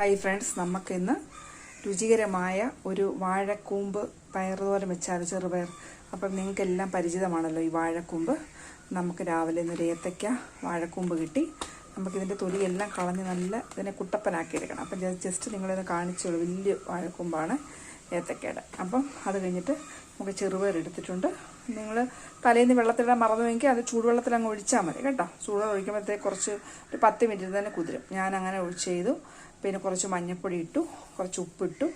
Hi friends നമുക്കിന്ന് രുചികരമായ ഒരു വാഴക്കൂമ്പ് പയറുതോരം വെച്ചാൽ ചെറുപയർ. അപ്പം നിങ്ങൾക്കെല്ലാം പരിചിതമാണല്ലോ ഈ വാഴക്കൂമ്പ്. നമുക്ക് രാവിലെ ഇന്നൊരു ഏത്തയ്ക്ക വാഴക്കൂമ്പ് കിട്ടി. നമുക്കിതിന്റെ തൊലിയെല്ലാം കളഞ്ഞ് നല്ല ഇതിനെ കുട്ടപ്പനാക്കി എടുക്കണം അപ്പം ജസ്റ്റ് നിങ്ങളിത് കാണിച്ചോളൂ. വലിയ വാഴക്കൂമ്പാണ് ഏത്തക്കയുടെ അപ്പം അത് കഴിഞ്ഞിട്ട് നമുക്ക് ചെറുപയർ എടുത്തിട്ടുണ്ട്. നിങ്ങൾ തലേന്ന് വെള്ളത്തിലിടാൻ മറന്നുവെങ്കിൽ അത് ചൂടുവെള്ളത്തിൽ അങ്ങ് ഒഴിച്ചാൽ മതി. കേട്ടോ? ചൂടുവെള്ളം ഒഴിക്കുമ്പോഴത്തേക്ക് കുറച്ച് ഒരു പത്ത് മിനിറ്റ് തന്നെ കുതിരും. ഞാൻ അങ്ങനെ ഒഴിച്ച് ചെയ്തു പിന്നെ കുറച്ച് മഞ്ഞൾപ്പൊടി ഇട്ടു. കുറച്ച് ഉപ്പിട്ടു.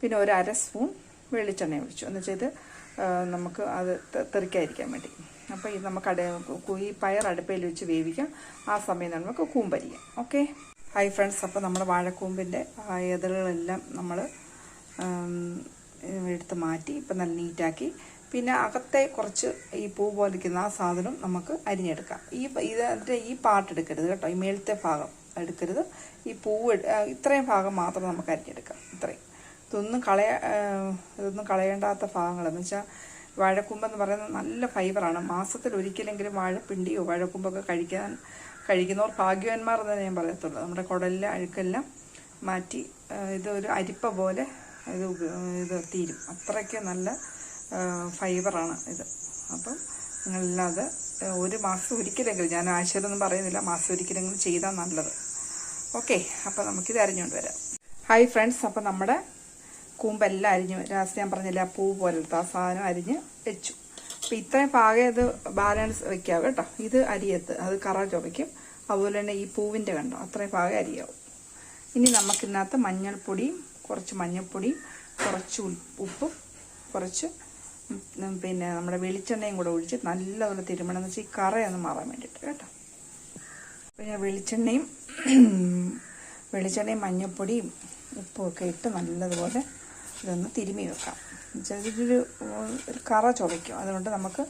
പിന്നെ ഒരു അര സ്പൂൺ വെളിച്ചെണ്ണ ഒഴിച്ചു. എന്ന് വെച്ചാൽ നമുക്ക് അത് തെറിക്കാതിരിക്കാൻ വേണ്ടി. അപ്പോൾ ഇത് നമുക്ക് അട ഈ പയർ അടുപ്പയിൽ വെച്ച് വേവിക്കാം. ആ സമയം നമുക്ക് കൂമ്പരിക്കാം. ഓക്കെ? Hi friends. അപ്പോൾ നമ്മുടെ വാഴക്കൂമ്പിന്റെ ഇതളുകളെല്ലാം നമ്മൾ എടുത്ത് മാറ്റി ഇപ്പം നല്ല നീറ്റാക്കി പിന്നെ അകത്തെ കുറച്ച് ഈ പൂ പോലിരിക്കുന്ന ആ സാധനം നമുക്ക് അരിഞ്ഞെടുക്കാം. ഈ ഇതിന്റെ ഈ പാർട്ട് എടുക്കരുത് കേട്ടോ. ഈ മേളത്തെ ഭാഗം എടുക്കരുത്. ഈ പൂവ് ഇത്രയും ഭാഗം മാത്രം നമുക്ക് അരിഞ്ഞെടുക്കാം. ഇത്രയും. ഇതൊന്നും കളയ ഇതൊന്നും കളയേണ്ടാത്ത ഭാഗങ്ങളെന്ന് വെച്ചാൽ വാഴക്കുമ്പെന്ന് പറയുന്നത് നല്ല ഫൈബറാണ് മാസത്തിൽ ഒരിക്കലെങ്കിലും വാഴപ്പിണ്ടിയോ വാഴക്കുമ്പൊക്കെ കഴിക്കാൻ കഴിക്കുന്നവർ ഭാഗ്യവാന്മാർ എന്ന് ഞാൻ പറയത്തുള്ളൂ. നമ്മുടെ കുടലിലെ അഴുക്കെല്ലാം മാറ്റി ഇതൊരു അരിപ്പ പോലെ ഇത് ഇത് തീരും. അത്രയ്ക്ക് നല്ല ഫൈബറാണ് ഇത്. അപ്പം നിങ്ങളെല്ലാം അത് ഒരു മാസം ഒരിക്കലെങ്കിലും ഞാൻ ആഴ്ചയിലൊന്നും പറയുന്നില്ല മാസം ഒരിക്കലെങ്കിലും ചെയ്താൽ നല്ലത്. ഓക്കെ അപ്പം നമുക്കിത് അരിഞ്ഞുകൊണ്ട് വരാം. ഹായ് ഫ്രണ്ട്സ് അപ്പം നമ്മുടെ കൂമ്പെല്ലാം അരിഞ്ഞു ലാസ്റ്റ് ഞാൻ പറഞ്ഞില്ല പൂ പോലത്തെ ആ സാധനം അരിഞ്ഞ് വെച്ചു. അപ്പം ഇത്രയും പാകം ഇത് ബാലൻസ് വെക്കാവ് കേട്ടോ. ഇത് അരിയത്ത് അത് കറ ചുവയ്ക്കും. അതുപോലെ തന്നെ ഈ പൂവിന്റെ കണ്ടോ അത്രയും പാകം അരിയാവും. ഇനി നമുക്കിതിനകത്ത് മഞ്ഞൾപ്പൊടിയും കുറച്ച് മഞ്ഞൾപ്പൊടിയും കുറച്ച് ഉപ്പും കുറച്ച് പിന്നെ നമ്മുടെ വെളിച്ചെണ്ണയും കൂടെ ഒഴിച്ച് നല്ലതുപോലെ തിരുമണം. എന്ന് വെച്ചാൽ ഈ കറയൊന്ന് മാറാൻ വേണ്ടിയിട്ട് കേട്ടോ. ഞാൻ വെളിച്ചെണ്ണയും വെളിച്ചെണ്ണയും മഞ്ഞപ്പൊടിയും ഉപ്പും ഒക്കെ ഇട്ട് നല്ലതുപോലെ ഇതൊന്ന് തിരുമി വെക്കാം. ചെറിയൊരു ഒരു കറ ചുവയ്ക്കും. അതുകൊണ്ട് നമുക്ക്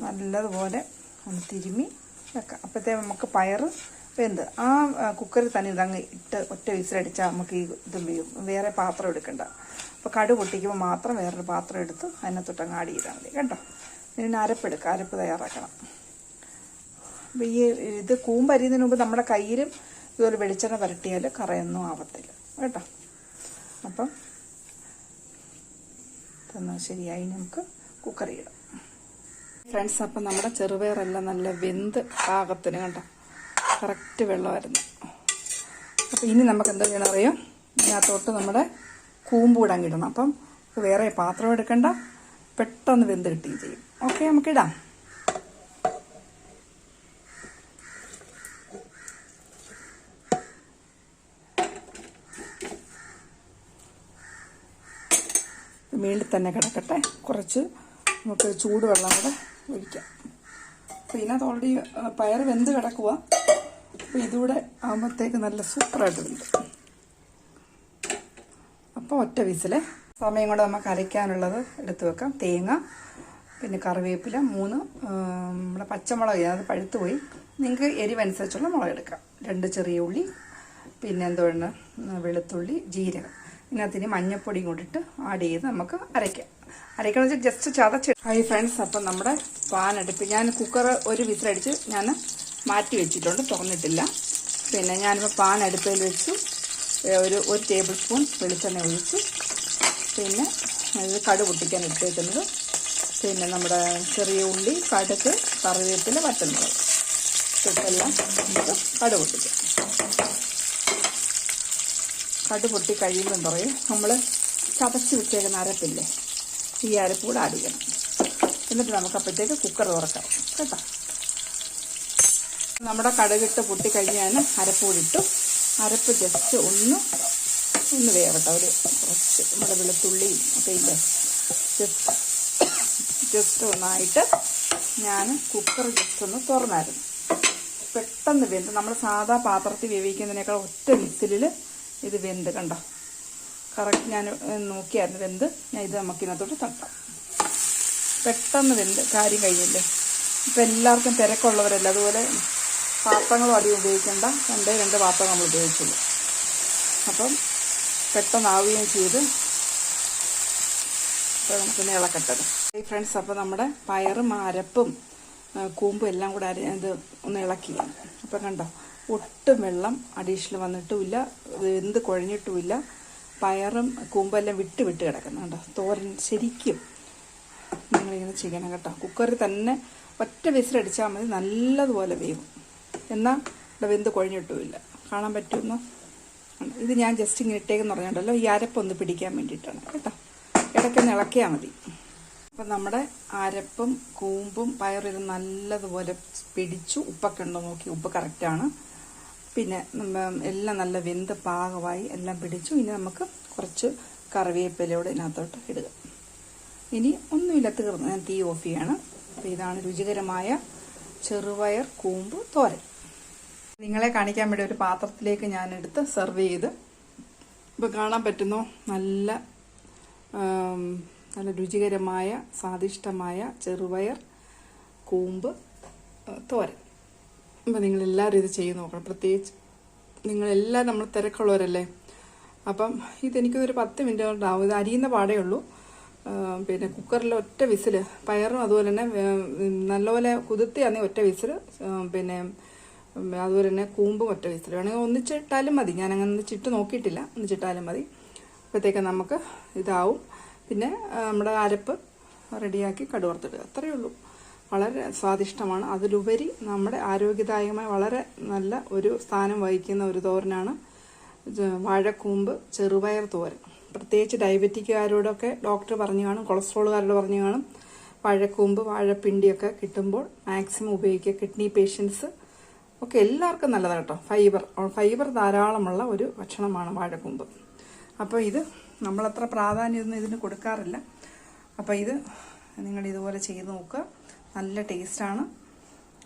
നല്ലതുപോലെ ഒന്ന് തിരുമി വെക്കാം. അപ്പോഴത്തേ നമുക്ക് പയറ് വെന്ത്. ആ, കുക്കറിൽ തന്നെ ഇതങ്ങ് ഇട്ട് ഒറ്റ വിസിലടിച്ചാൽ നമുക്ക് ഈ ഇത് വേറെ പാത്രം എടുക്കണ്ട. അപ്പോൾ കടു പൊട്ടിക്കുമ്പോൾ മാത്രം വേറൊരു പാത്രം എടുത്ത് അതിനകത്തൊട്ടങ്ങ് ആഡ് ചെയ്താൽ മതി. കേട്ടോ ഇതിന് അരപ്പെടുക്കുക അരപ്പ് തയ്യാറാക്കണം. അപ്പോൾ ഈ ഇത് കൂമ്പരിയുന്നതിന് മുമ്പ് നമ്മുടെ കയ്യിലും ഇതുപോലെ വെളിച്ചെണ്ണ പുരട്ടിയാൽ കറയൊന്നും ആവത്തില്ല. കേട്ടോ? അപ്പം തന്നാൽ ശരിയായി നമുക്ക് കുക്കറിയിടാം ഫ്രണ്ട്സ് അപ്പം നമ്മുടെ ചെറുപയറെല്ലാം നല്ല വെന്ത് പാകത്തിന് കണ്ടോ? കറക്റ്റ് വെള്ളമായിരുന്നു. അപ്പോൾ ഇനി നമുക്ക് എന്താ ചെയ്യണം അറിയോ? ഇതിനകത്തോട്ട് നമ്മുടെ കൂമ്പ് കിട്ടണം അപ്പം വേറെ പാത്രം എടുക്കണ്ട. പെട്ടെന്ന് വെന്ത് കിട്ടുകയും ചെയ്യും. ഓക്കെ നമുക്കിടാം മേളിൽ തന്നെ കിടക്കട്ടെ. കുറച്ച് നമുക്ക് ചൂടുവെള്ളം കൂടെ ഒഴിക്കാം. അപ്പോൾ ഇതിനകത്ത് ഓൾറെഡി പയർ വെന്ത് കിടക്കുക അപ്പോൾ ഇതുകൂടെ ആകുമ്പോഴത്തേക്ക് നല്ല സൂപ്പറായിട്ട് വെന്ത് അപ്പോൾ ഒറ്റ വിസിൽ സമയം കൊണ്ട് നമുക്ക് അരയ്ക്കാനുള്ളത് എടുത്തു വെക്കാം. തേങ്ങ പിന്നെ കറിവേപ്പില മൂന്ന് നമ്മുടെ പച്ചമുളക് അത് പഴുത്തു പോയി. നിങ്ങൾക്ക് എരിവനുസരിച്ചുള്ള മുളക് എടുക്കാം. രണ്ട് ചെറിയ ഉള്ളി പിന്നെ എന്തുകൊണ്ട് വെളുത്തുള്ളി ജീരകം. ഇതിനകത്തിന് മഞ്ഞപ്പൊടിയും കൊണ്ടിട്ട് ആഡ് ചെയ്ത് നമുക്ക് അരയ്ക്കാം. അരയ്ക്കണമെന്ന് വെച്ചാൽ ജസ്റ്റ് ചതച്ച് ഹൈ ഫ്രണ്ട്സ് അപ്പം നമ്മുടെ പാൻ അടുപ്പ് ഞാൻ കുക്കർ ഒരു വിസിലടിച്ച് ഞാൻ മാറ്റി വെച്ചിട്ടുണ്ട് തുറന്നിട്ടില്ല. പിന്നെ ഞാനിപ്പോൾ പാൻ അടുപ്പിൽ വെച്ചു. ഒരു ഒരു ടേബിൾ സ്പൂൺ വെളിച്ചെണ്ണ ഒഴിച്ച് പിന്നെ ഇത് കടു പൊട്ടിക്കാൻ എടുത്തേക്കുന്നത് പിന്നെ നമ്മുടെ ചെറിയ ഉള്ളി കടുക്ക് കറിവേപ്പില വറ്റുന്നത് ഇതെല്ലാം നമുക്ക് കടു പൊട്ടിക്കാം. കടു പൊട്ടി കഴിയുമ്പോൾ പറയും നമ്മൾ ചതച്ച് വെച്ചേക്കുന്ന അരപ്പില്ലേ ഈ അരപ്പ് കൂടെ ചെയ്യണം. എന്നിട്ട് നമുക്ക് അപ്പോഴത്തേക്ക് കുക്കർ തുറക്കാം കേട്ടോ? നമ്മുടെ കടുകിട്ട് പൊട്ടി കൂടി ഇട്ടു. അരപ്പ് ജസ്റ്റ് ഒന്ന് ഒന്ന് വേവട്ടെ. ഒരു കുറച്ച് നമ്മുടെ വെളുത്തുള്ളിയും ഒക്കെ ഇല്ല? ജസ്റ്റ് ജസ്റ്റ് ഒന്നായിട്ട് ഞാൻ കുക്കർ ജസ്റ്റ് ഒന്ന് തുറന്നായിരുന്നു. പെട്ടെന്ന് വെന്ത് നമ്മൾ സാധാ പാത്രത്തിൽ വേവിക്കുന്നതിനേക്കാൾ ഒറ്റ വിസിലിൽ ഇത് വെന്ത് കണ്ടോ? കറക്റ്റ് ഞാൻ നോക്കിയായിരുന്നു വെന്ത്. ഞാൻ ഇത് നമുക്ക് ഇന്നത്തോട്ട് തട്ടാം. പെട്ടെന്ന് വെന്ത്. കാര്യം കഴിഞ്ഞില്ലേ? ഇപ്പം എല്ലാവർക്കും തിരക്കുള്ളവരല്ല? അതുപോലെ പാത്രങ്ങളും അധികം ഉപയോഗിക്കേണ്ട. രണ്ടേ രണ്ട് പാത്രം നമ്മൾ ഉപയോഗിച്ചുള്ളൂ. അപ്പം പെട്ടെന്നാവുകയും ചെയ്ത് അപ്പോൾ നമുക്ക് ഇളക്കട്ടത്. ഈ ഫ്രണ്ട്സ് അപ്പോൾ നമ്മുടെ പയറും അരപ്പും കൂമ്പും എല്ലാം കൂടെ അരി ഇത് ഒന്ന് ഇളക്കി അപ്പം കണ്ടോ ഒട്ടും വെള്ളം അഡീഷണൽ വന്നിട്ടുമില്ല എന്ത് കുഴഞ്ഞിട്ടുമില്ല. പയറും കൂമ്പെല്ലാം വിട്ട് വിട്ട് കിടക്കുന്നു. കേട്ടോ തോരൻ ശരിക്കും നിങ്ങളിങ്ങനെ ചെയ്യണം കേട്ടോ. കുക്കറിൽ തന്നെ ഒറ്റ വിസിലടിച്ചാൽ മതി നല്ലതുപോലെ വേവും. എന്നാൽ ഇവിടെ വെന്ത് കുഴഞ്ഞിട്ടുമില്ല. കാണാൻ പറ്റുമെന്നോ. ഇത് ഞാൻ ജസ്റ്റ് ഇങ്ങനെ ഇട്ടേക്കെന്ന് പറഞ്ഞിട്ടുണ്ടല്ലോ ഈ അരപ്പൊന്ന് പിടിക്കാൻ വേണ്ടിയിട്ടാണ് കേട്ടോ. ഇടയ്ക്കൊന്ന് ഇളക്കിയാൽ മതി. അപ്പം നമ്മുടെ അരപ്പും കൂമ്പും പയറും നല്ലതുപോലെ പിടിച്ചു ഉപ്പൊക്കെ ഉണ്ടോ നോക്കി ഉപ്പ് കറക്റ്റാണ് പിന്നെ എല്ലാം നല്ല വെന്ത് പാകമായി എല്ലാം പിടിച്ചു. ഇനി നമുക്ക് കുറച്ച് കറിവേപ്പിലയോടെ ഇതിനകത്തോട്ട് ഇടുക. ഇനി ഒന്നുമില്ല തീർന്ന്. ഞാൻ തീ ഓഫ് ചെയ്യാണ്. അപ്പോൾ ഇതാണ് രുചികരമായ ചെറുപയർ കൂമ്പ് തോരൻ. നിങ്ങളെ കാണിക്കാൻ വേണ്ടി ഒരു പാത്രത്തിലേക്ക് ഞാൻ എടുത്ത് സെർവ് ചെയ്ത്. ഇപ്പോൾ കാണാൻ പറ്റുന്നു നല്ല നല്ല രുചികരമായ സ്വാദിഷ്ടമായ ചെറുപയർ കൂമ്പ് തോരൻ. അപ്പോൾ നിങ്ങളെല്ലാവരും ഇത് ചെയ്ത് നോക്കണം. പ്രത്യേകിച്ച് നിങ്ങളെല്ലാം നമ്മൾ തിരക്കുള്ളവരല്ലേ? അപ്പം ഇതെനിക്കൊരു പത്ത് മിനിറ്റ് കൊണ്ടാവും. ഇത് അരിയുന്ന പാടേ ഉള്ളൂ. പിന്നെ കുക്കറിൽ ഒറ്റ വിസിൽ പയറും അതുപോലെ തന്നെ നല്ലപോലെ കുതിർത്തിയാണെങ്കിൽ ഒറ്റ വിസിൽ പിന്നെ അതുപോലെ തന്നെ കൂമ്പും ഒറ്റ വിസിൽ വേണമെങ്കിൽ ഒന്നിച്ചിട്ടാലും മതി. ഞാൻ അങ്ങനെ ഒന്നിച്ചിട്ട് നോക്കിയിട്ടില്ല. ഒന്നിച്ചിട്ടാലും മതി. അപ്പോഴത്തേക്ക് നമുക്ക് ഇതാവും. പിന്നെ നമ്മുടെ അരപ്പ് റെഡിയാക്കി കടുവർത്തിടുക അത്രയേ ഉള്ളൂ. വളരെ സ്വാദിഷ്ടമാണ്. അതിലുപരി നമ്മുടെ ആരോഗ്യദായകമായ വളരെ നല്ല ഒരു സ്ഥാനം വഹിക്കുന്ന ഒരു തോരനാണ് വാഴക്കൂമ്പ് ചെറുപയർ തോരൻ. പ്രത്യേകിച്ച് ഡയബറ്റിക്കുകാരോടൊക്കെ ഡോക്ടർ പറഞ്ഞു കാണും കൊളസ്ട്രോളുകാരോട് പറഞ്ഞു കാണും വാഴക്കൂമ്പ് വാഴപ്പിണ്ടിയൊക്കെ കിട്ടുമ്പോൾ മാക്സിമം ഉപയോഗിക്കുക. കിഡ്നി പേഷ്യൻസ് ഒക്കെ എല്ലാവർക്കും നല്ലതാണ് കേട്ടോ. ഫൈബർ ഫൈബർ ധാരാളമുള്ള ഒരു ഭക്ഷണമാണ് വാഴക്കൂമ്പ്. അപ്പോൾ ഇത് നമ്മളത്ര പ്രാധാന്യമൊന്നും ഇതിന് കൊടുക്കാറില്ല. അപ്പോൾ ഇത് നിങ്ങൾ ഇതുപോലെ ചെയ്ത് നോക്കുക. നല്ല ടേസ്റ്റാണ്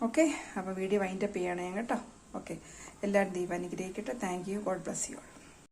ഓക്കെ അപ്പോൾ വീഡിയോ വൈൻഡപ്പ് ചെയ്യണേ കേട്ടോ. ഓക്കെ എല്ലാവരും ദൈവം അനുഗ്രഹിക്കട്ടെ. Thank you God bless you